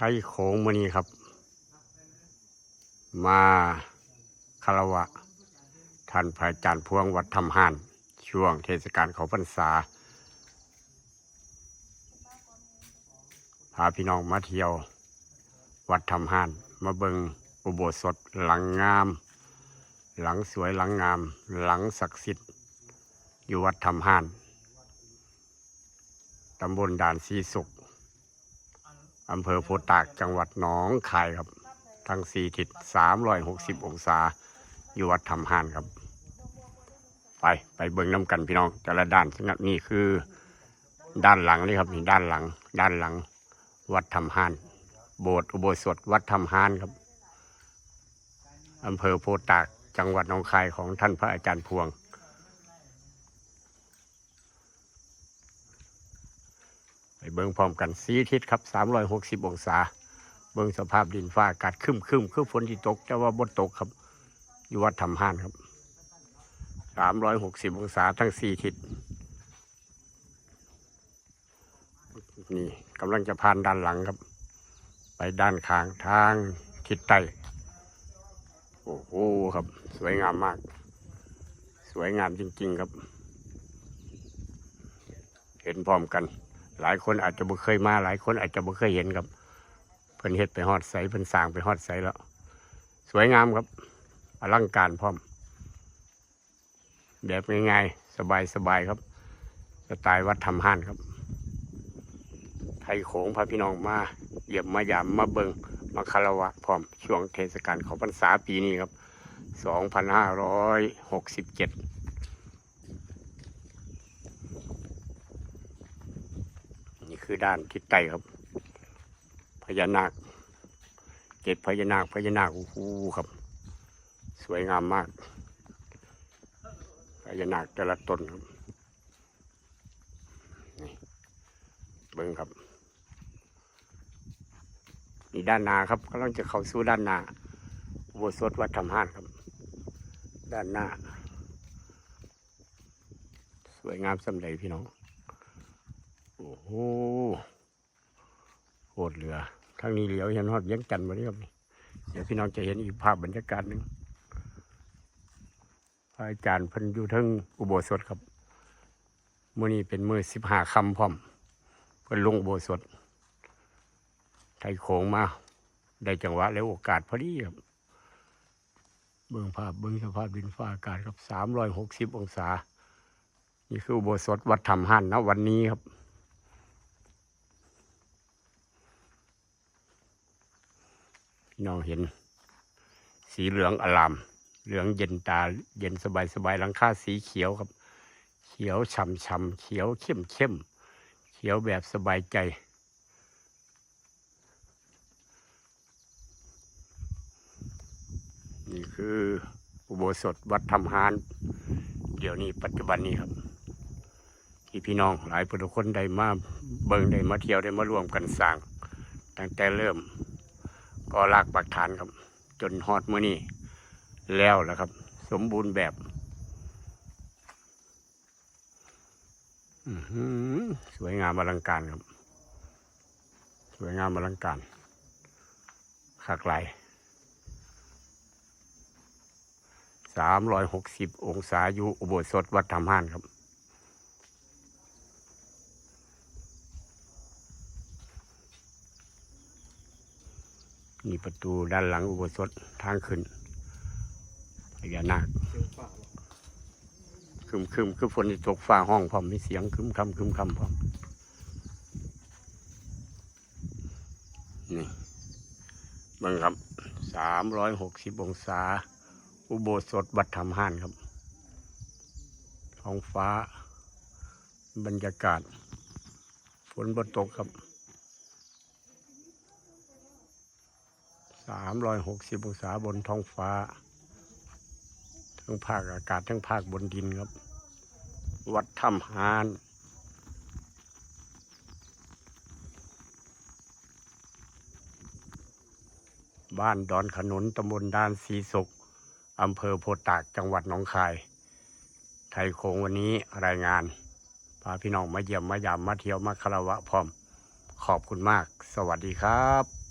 ไทยโขงมือนี้ครับ มาคารวะท่านพระอาจารย์พวงวัดธรรมหาน ช่วงเทศกาลเขาพรรษา พาพี่น้องมาเที่ยว วัดธรรมหาน มาเบิงอุโบสถหลังงาม หลังสวยหลังงาม หลังศักดิ์สิทธิ์ อยู่วัดธรรมหานตำบลด่านสีสุข อำเภอโพตากจังหวัดหนองคายครับ ทั้งสี่ทิศสามร้อยหกสิบองศา อยู่วัดธรรมหานครับ ไปไปเบิ่งน้ำกันพี่น้องแต่ละด้านสงัดนี่คือ ด้านหลังนี่ครับนี่ด้านหลัง ด้านหลัง วัดธรรมหาน โบสถ์อุโบสถวัดธรรมหานครับอำเภอโพตากจังหวัดหนองคายของท่านพระอาจารย์พวง ไป เบิ่งพร้อมกันสีทิศครับสามร้อยหกสิบองศา เบิ่งสภาพดินฟ้าอากาศคึมคึมคือฝนที่ตก แต่ว่าบนตกครับ อยู่วัดธรรมหานครับสามร้อยหกสิบองศาทั้งสี่ทิศ นี่กำลังจะผ่านด้านหลังครับ ไปด้านข้างทางทิศใต้โอ้โหครับ สวยงามมาก สวยงามจริง ๆ ครับ เห็นพร้อมกัน หลายคนอาจจะบ่เคยมา หลายคนอาจจะบ่เคยเห็นครับเพิ่นเฮ็ดไปฮอดใสเพิ่นสร้างไปฮอดใสแล้ว สวยงามครับอลังการพร้อม แบบง่ายๆสบายๆครับสไตล์วัดธรรมห้านครับ ไทยโขงพาพี่น้องมาเยี่ยมมายามมาเบิงมาคารวะพร้อม ช่วงเทศกาลเขาพรรษาปีนี้ครับ 2567 คือด้านทิศใต้ครับ พญานาคเกศพญานาคพญานาคโอ้โหครับ สวยงามมาก พญานาคแต่ละตนครับนี่เบิ้งครับนี่ด้านหนาครับกำลังจะเข้าสู่ด้านหนาโบสถวัดธรรมหานครับ ด้านหน้า สวยงามสำเร็จพี่น้อง โอ้โหโหดเหลือทางนี้เหลียวเห็นฮอดเวียังจันทร์มานี้ครับเดี๋ยวพี่น้องจะเห็นอีกภาพบรรยากาศหนึ่งพระอาจารย์พันอยู่ทั้งอุโบสถครับมื่อนี้เป็นมือสิบห้าคำพร้อมเพื่อนลงอุโบสถไทยโขงมา ได้จังหวะและโอกาสพอดีครับ เบื้องภาพเบื้องสภาพดินฟ้าอากาศครับสามร้อยหกสิบองศา นี่คืออุโบสถวัดธรรมหันนะวันนี้ครับ น้องเห็น สีเหลืองอลาม เหลืองเย็นตา เย็นสบายสบายหลังคาสีเขียวครับ เขียวช่ำช่ำเขียวเข้มเข้มเขียวแบบสบายใจ นี่คืออุโบสถวัดธรรมหาน เดี๋ยวนี้ปัจจุบันนี้ครับที่พี่น้องหลายผู้คนได้มาเบิงได้มาเที่ยวได้มาร่วมกันสร้าง ตั้งแต่เริ่ม ก็ลากปักฐานครับ จนฮอดมื้อนี้แล้วแหละครับ สมบูรณ์แบบสวยงามอลังการครับ สวยงามอลังการขากไหลสามร้อยหกสิบองศาอยู่อุโบสถวัดธรรมหานครับ นี่ประตูด้านหลังอุโบสถทางขึ้นพญานาคคึมคึมคือฝนที่ตกฟ้าห้องพร้อมมีเสียงคึมคำคึมคำพร้อมนี่เบังครับสามร้อยหกสิบองศา อุโบสถวัดธรรมหานครับ ท้องฟ้า บรรยากาศ ฝนบนตกครับ สามร้อยหกสิบองศาบนท้องฟ้า ทั้งภาคอากาศทั้งภาคบนดินครับ วัดถ้ำฮานบ้านดอนขนุนตำบลด้านสีสุกอำเภอโพธาตากจังหวัดหนองคาย ไทยโคงวันนี้รายงาน พาพี่น้องมาเยี่ยมมายามมาเที่ยวมาคารวะพร้อม ขอบคุณมาก สวัสดีครับ